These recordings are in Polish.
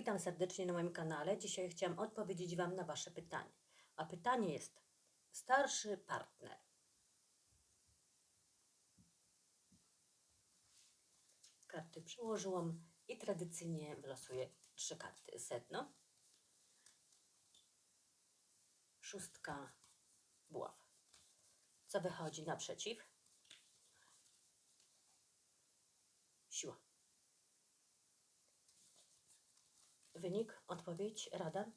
Witam serdecznie na moim kanale. Dzisiaj chciałam odpowiedzieć Wam na Wasze pytanie. A pytanie jest: starszy partner. Karty przełożyłam i tradycyjnie wylosuję trzy karty. Sedno, szóstka buław. Co wychodzi naprzeciw? Siła. Wynik, odpowiedź, rada.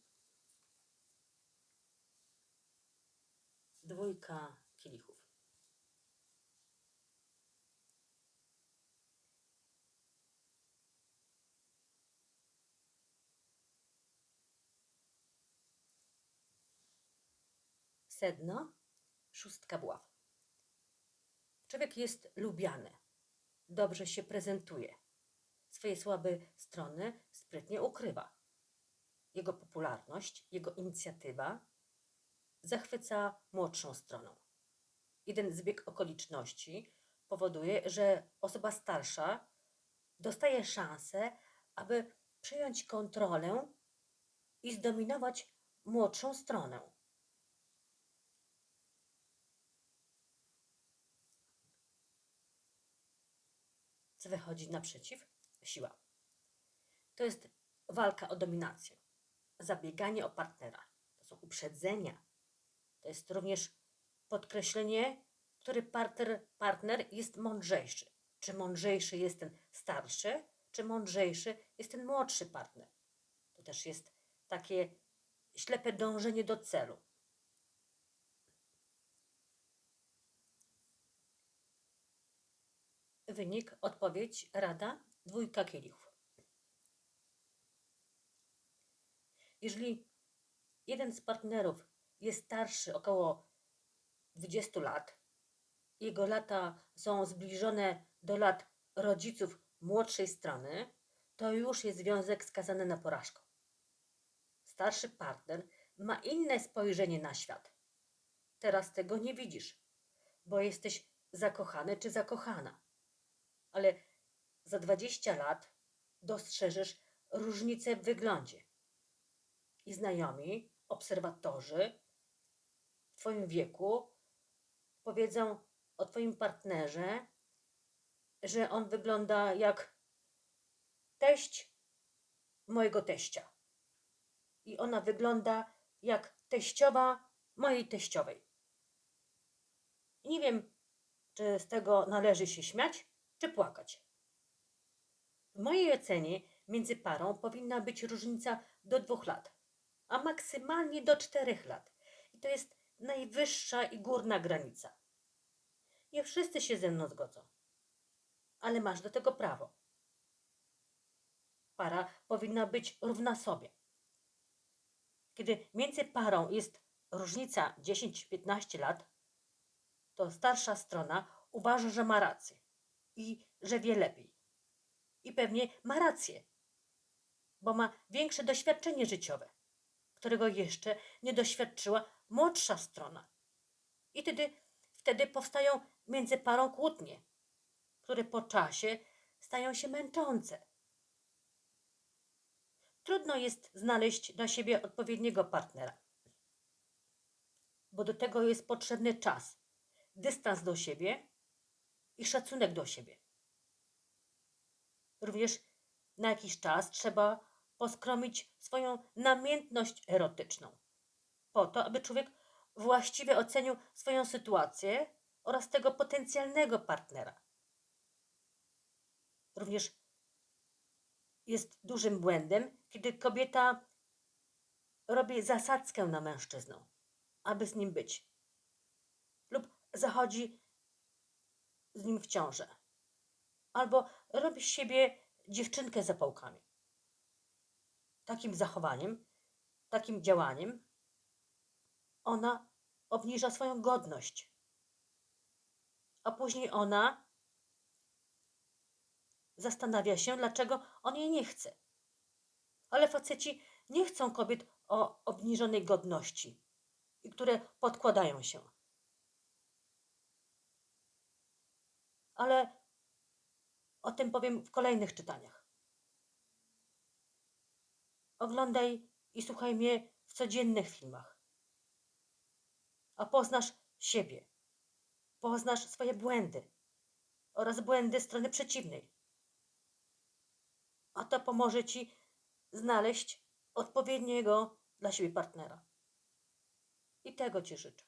Dwójka kielichów. Sedno, szóstka buław. Człowiek jest lubiany, dobrze się prezentuje. Swoje słabe strony sprytnie ukrywa. Jego popularność, jego inicjatywa zachwyca młodszą stroną. Jeden zbieg okoliczności powoduje, że osoba starsza dostaje szansę, aby przejąć kontrolę i zdominować młodszą stronę. Co wychodzi naprzeciw? Siła. To jest walka o dominację, zabieganie o partnera, to są uprzedzenia. To jest również podkreślenie, który partner, partner jest mądrzejszy. Czy mądrzejszy jest ten starszy, czy mądrzejszy jest ten młodszy partner. To też jest takie ślepe dążenie do celu. Wynik, odpowiedź, rada, dwójka kielichów. Jeżeli jeden z partnerów jest starszy około 20 lat, jego lata są zbliżone do lat rodziców młodszej strony, to już jest związek skazany na porażkę. Starszy partner ma inne spojrzenie na świat. Teraz tego nie widzisz, bo jesteś zakochany czy zakochana. Ale za 20 lat dostrzeżesz różnicę w wyglądzie. I znajomi, obserwatorzy w Twoim wieku powiedzą o Twoim partnerze, że on wygląda jak teść mojego teścia. I ona wygląda jak teściowa mojej teściowej. I nie wiem, czy z tego należy się śmiać, czy płakać. W mojej ocenie między parą powinna być różnica do dwóch lat, a maksymalnie do czterech lat. I to jest najwyższa i górna granica. Nie wszyscy się ze mną zgodzą, ale masz do tego prawo. Para powinna być równa sobie. Kiedy między parą jest różnica 10-15 lat, to starsza strona uważa, że ma rację i że wie lepiej. I pewnie ma rację, bo ma większe doświadczenie życiowe, którego jeszcze nie doświadczyła młodsza strona. I wtedy, wtedy powstają między parą kłótnie, które po czasie stają się męczące. Trudno jest znaleźć dla siebie odpowiedniego partnera, bo do tego jest potrzebny czas, dystans do siebie i szacunek do siebie. Również na jakiś czas trzeba poskromić swoją namiętność erotyczną, po to, aby człowiek właściwie ocenił swoją sytuację oraz tego potencjalnego partnera. Również jest dużym błędem, kiedy kobieta robi zasadzkę na mężczyznę, aby z nim być, lub zachodzi z nim w ciążę, albo robi z siebie dziewczynkę z zapałkami. Takim zachowaniem, takim działaniem ona obniża swoją godność, a później ona zastanawia się, dlaczego on jej nie chce. Ale faceci nie chcą kobiet o obniżonej godności i które podkładają się. Ale o tym powiem w kolejnych czytaniach. Oglądaj i słuchaj mnie w codziennych filmach. A poznasz siebie. Poznasz swoje błędy oraz błędy strony przeciwnej. A to pomoże ci znaleźć odpowiedniego dla siebie partnera. I tego ci życzę.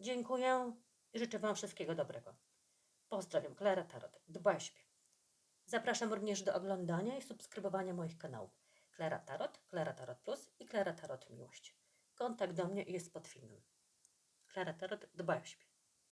Dziękuję i życzę Wam wszystkiego dobrego. Pozdrawiam, Klara Tarot. Dbaj siebie. Zapraszam również do oglądania i subskrybowania moich kanałów. Klara Tarot, Klara Tarot Plus i Klara Tarot Miłość. Kontakt do mnie jest pod filmem. Klara Tarot, dbaj o siebie.